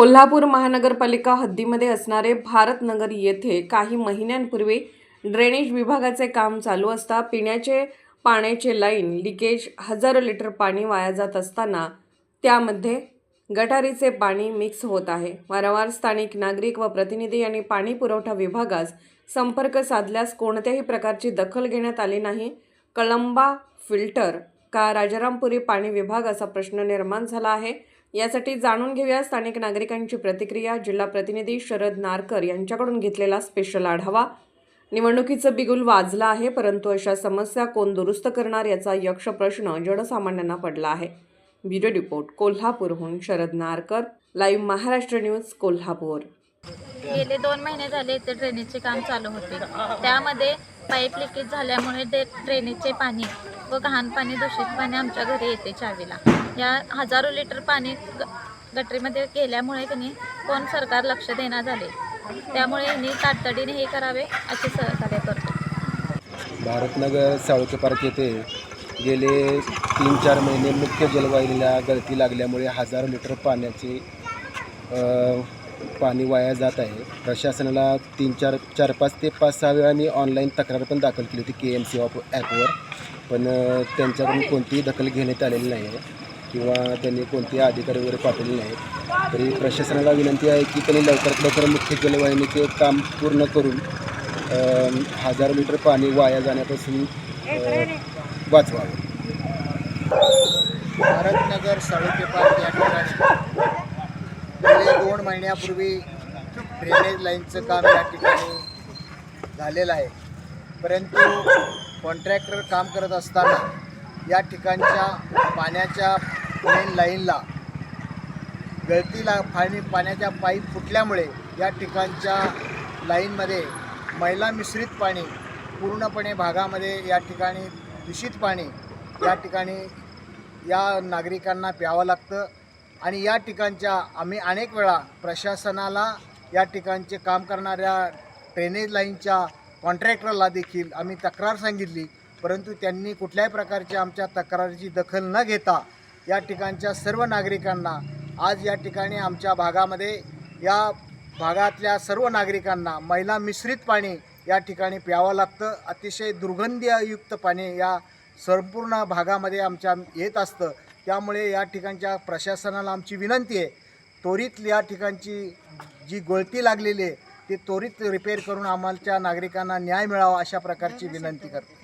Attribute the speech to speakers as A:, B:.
A: कोल्हापूर महानगरपालिका हद्दीमध्ये असणारे भारतनगर येथे काही महिन्यांपूर्वी ड्रेनेज विभागाचे काम चालू असता पिण्याचे पाण्याचे लाईन लिकेज हजारो लिटर पाणी वाया जात असताना त्यामध्ये गटारीचे पाणी मिक्स होत आहे. वारंवार स्थानिक नागरिक व प्रतिनिधी यांनी पाणी पुरवठा विभागास संपर्क साधल्यास कोणत्याही प्रकारची दखल घेण्यात आली नाही. कळंबा फिल्टर का राजारामपुरी पाणी विभाग असा प्रश्न निर्माण झाला आहे. यासाठी जाणून घेऊया स्थानिक नागरिकांची प्रतिक्रिया. जिल्हा प्रतिनिधी शरद नारकर यांच्याकडून घेतलेला स्पेशल आढावा. निवडणुकीचं बिगुल वाजलं आहे परंतु अशा समस्या कोण दुरुस्त करणार याचा यक्ष प्रश्न जनसामान्यांना पडला आहे. ब्युरो रिपोर्ट कोल्हापूरहून Sharad Narkar. Live Maharashtra news Kolhapur.
B: गेले दोन महिने झाले इथे ड्रेनेजचे काम चालू होते. त्यामध्ये पाईप लिकेज झाल्यामुळे ते ड्रेनेजचे पाणी व घाण पाणी दूषित पाणी आमच्या घरी येते चावीला. या हजारो लिटर पाणी ग गटरीमध्ये गेल्यामुळे त्यांनी कोण सरकार लक्ष देणार झाले. त्यामुळे यांनी तातडीने हे करावे असे सहकार्य करतो.
C: भारतनगर साळुके पार्क येथे गेले तीन चार महिने मुख्य जलवाहिनीला गळती लागल्यामुळे हजारो लिटर पाण्याचे पाणी वाया जात आहे. प्रशासनाला तीन चार चार पाच ते पाच सहा वेळा मी ऑनलाईन तक्रार पण दाखल केली होती के एम सी ऑफ ॲपवर पण त्यांच्याकडून कोणतीही दखल घेण्यात आलेली नाही आहे किंवा त्यांनी कोणतेही अधिकारी वगैरे पाठवले नाहीत तरी प्रशासनाला विनंती आहे की त्यांनी लवकरात लवकर मुख्य जलवाहिनीचे काम पूर्ण करून हजार लिटर पाणी वाया जाण्यापासून वाचवावं.
D: भारतनगर साळुके पार्क या ठिकाणी गेले दोन महिन्यापूर्वी ड्रेनेज लाईनचं काम या ठिकाणी झालेलं आहे. परंतु कॉन्ट्रॅक्टर काम करत असताना या ठिकाणच्या पाण्याच्या मेन लाईनला गळतीला पाणी पाण्याच्या पाईप फुटल्यामुळे या ठिकाणच्या लाईनमध्ये मैला मिश्रित पाणी पूर्णपणे भागामध्ये या ठिकाणी दूषित पाणी या ठिकाणी या नागरिकांना प्यावं लागतं आणि या ठिकाणच्या आम्ही अनेक वेळा प्रशासनाला या ठिकाणचे काम करणाऱ्या ड्रेनेज लाईनच्या कॉन्ट्रॅक्टरला देखील आम्ही तक्रार सांगितली परंतु त्यांनी कुठल्याही प्रकारच्या आमच्या तक्रारीची दखल न घेता या ठिकाणच्या सर्व नागरिकांना आज या ठिकाणी आमच्या भागामध्ये या भागातल्या सर्व नागरिकांना महिला मिश्रित पाणी या ठिकाणी प्यावं लागतं. अतिशय दुर्गंधीयुक्त पाणी या संपूर्ण भागामध्ये आमच्या येत असतं. त्यामुळे या ठिकाणच्या प्रशासनाला आमची विनंती आहे. त्वरित या ठिकाणची जी गळती लागलेली आहे ते त्वरित रिपेअर करून आम्हाच्या नागरिकांना न्याय मिळावा अशा प्रकारची विनंती करतो.